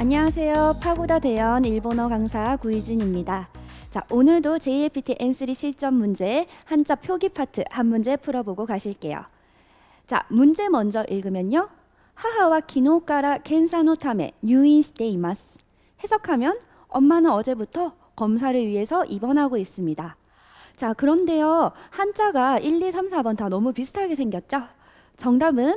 안녕하세요. 파고다 대연 일본어 강사 구이진입니다. 자, 오늘도 JLPT N3 실전 문제 한자 표기 파트 한 문제 풀어보고 가실게요. 자, 문제 먼저 읽으면요. 하하와 기노카라 겐사노 타메 뉴인시테 이마스. 해석하면 엄마는 어제부터 검사를 위해서 입원하고 있습니다. 자, 그런데요. 한자가 1, 2, 3, 4번 다 너무 비슷하게 생겼죠? 정답은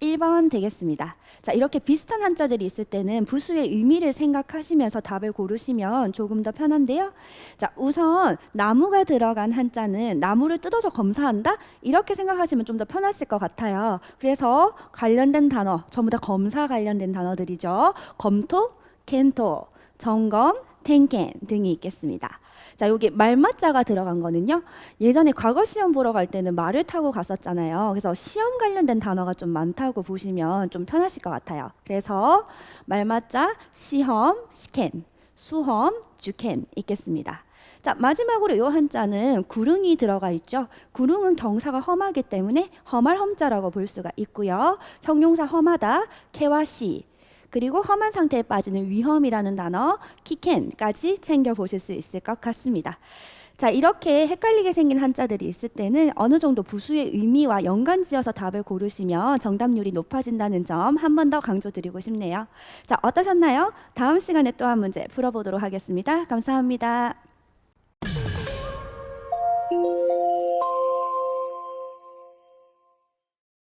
1번 되겠습니다. 자, 이렇게 비슷한 한자들이 있을 때는 부수의 의미를 생각하시면서 답을 고르시면 조금 더 편한데요. 자, 우선 나무가 들어간 한자는 나무를 뜯어서 검사한다? 이렇게 생각하시면 좀 더 편하실 것 같아요. 그래서 관련된 단어, 전부 다 검사 관련된 단어들이죠. 검토, 켄토, 점검, 텐켄 등이 있겠습니다. 자, 여기 말맞자가 들어간 거는요. 예전에 과거 시험 보러 갈 때는 말을 타고 갔었잖아요. 그래서 시험 관련된 단어가 좀 많다고 보시면 좀 편하실 것 같아요. 그래서 말맞자, 시험, 시켄, 수험, 주켄 있겠습니다. 자, 마지막으로 요 한자는 구릉이 들어가 있죠. 구릉은 경사가 험하기 때문에 험할 험자라고 볼 수가 있고요. 형용사 험하다, 개와시, 그리고 험한 상태에 빠지는 위험이라는 단어 키켄까지 챙겨 보실 수 있을 것 같습니다. 자, 이렇게 헷갈리게 생긴 한자들이 있을 때는 어느 정도 부수의 의미와 연관지어서 답을 고르시면 정답률이 높아진다는 점 한 번 더 강조드리고 싶네요. 자, 어떠셨나요? 다음 시간에 또 한 문제 풀어보도록 하겠습니다. 감사합니다.